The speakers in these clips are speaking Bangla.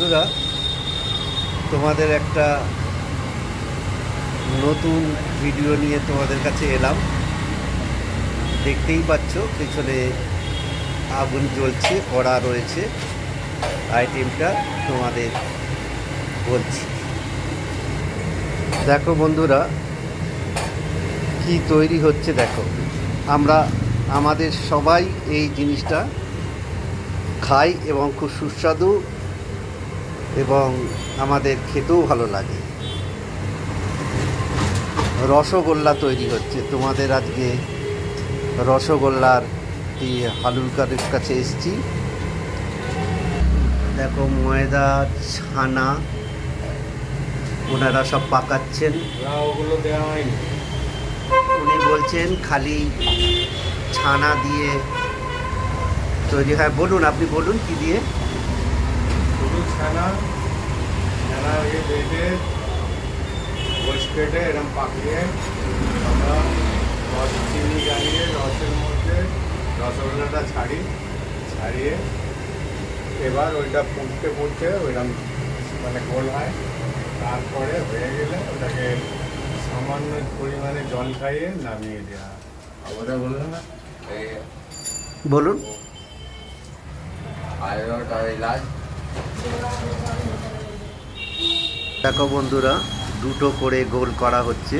বন্ধুরা, তোমাদের একটা নতুন ভিডিও নিয়ে তোমাদের কাছে এলাম। দেখতেই পাচ্ছ, পেছনে আগুন জ্বলছে, কড়া রয়েছে। আইটেমটা তোমাদের বলছি। দেখো বন্ধুরা, কি তৈরি হচ্ছে দেখো। আমরা, আমাদের সবাই এই জিনিসটা খাই এবং খুব সুস্বাদু এবং আমাদের খেতেও ভালো লাগে। রসগোল্লা তৈরি হচ্ছে। তোমাদের আজকে রসগোল্লার এই হালুলকারের কাছে এসছি। দেখো, ময়দা, ছানা, ওনারা সব পাকাচ্ছেন। উনি বলছেন খালি ছানা দিয়ে তৈরি হয়। বলুন, আপনি বলুন কি দিয়ে? ছানা ছানা ইয়ে বেটে গোস কেটে এরকম পাকিয়ে আমরা রস চিনি জ্বালিয়ে রসের মধ্যে রসগোল্লাটা ছাড়ি ছাড়িয়ে এবার ওইটা ফুটতে ফুটতে ওইরকম মানে গোল হয় তারপরে হয়ে গেলে ওটাকে সামান্য পরিমাণে জল খাইয়ে নামিয়ে দেওয়া হয় ওটা বলল না বলুন আয়োটা ইলাজ দেখো বন্ধুরা, দুটো করে গোল করা হচ্ছে।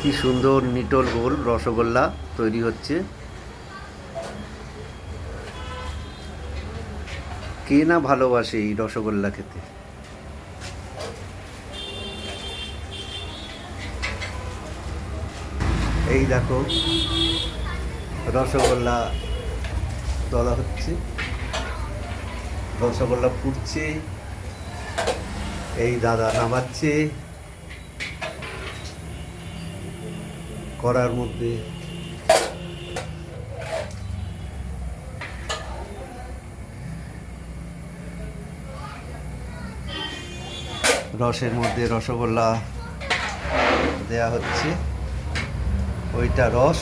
কি সুন্দর নিটল গোল, রসগোল্লা তৈরি হচ্ছে। কে না ভালোবাসে এই রসগোল্লা খেতে? এই দেখো, রসগোল্লা তোলা হচ্ছে। রসগোল্লা ফুটছে এই দাদা নামাচ্ছে। করার মধ্যে রসের মধ্যে রসগোল্লা দেয়া হচ্ছে। ওইটা রস।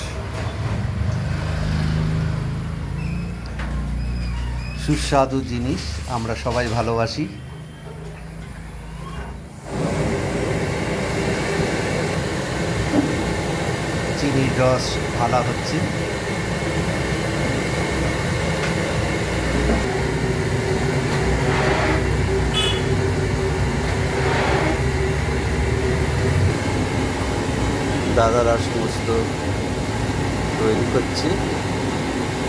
সুস্বাদু জিনিস আমরা সবাই ভালোবাসি। চিনির রস ঢালা হচ্ছে। দাদারা সমস্ত তৈরি করছে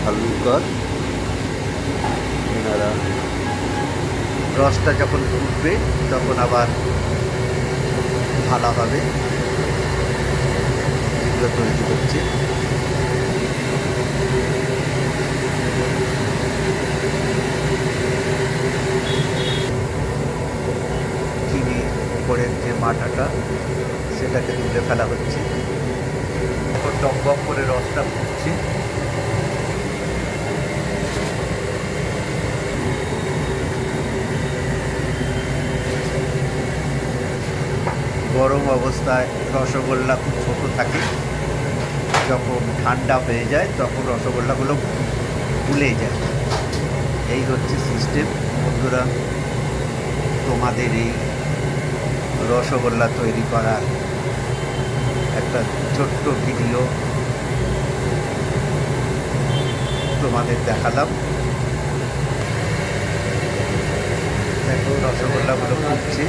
হালুকর রসটা যখন ফুটবে তখন আবার ঢালা হবে। এগুলো তৈরি করছে। চিনি, উপরের যে মাটাটা, সেটাকে তুলে ফেলা হচ্ছে। এখন টকবক করে রসটা ফুটছে। অবস্থায় রসগোল্লা খুব ছোটো থাকে। যখন ঠান্ডা হয়ে যায়, তখন রসগোল্লাগুলো ফুলে যায়। এই হচ্ছে সিস্টেম বন্ধুরা, তোমাদের এই রসগোল্লা তৈরি করার একটা ছোট্ট ভিডিও তোমাদের দেখালাম। দেখো, রসগোল্লাগুলো ফুটছে।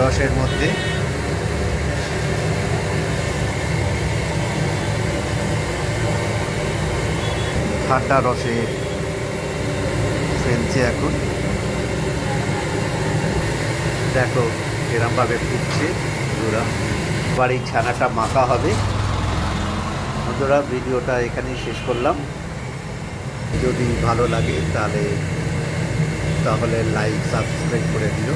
রসের মধ্যে। ঠান্ডা রসে ফেলছে এখন। দেখো এরমভাবে ফুটছে। বন্ধুরা এই ছানাটা মাখা হবে। বন্ধুরা, ভিডিওটা এখানেই শেষ করলাম। যদি ভালো লাগে তাহলে তাহলে লাইক সাবস্ক্রাইব করে দিও।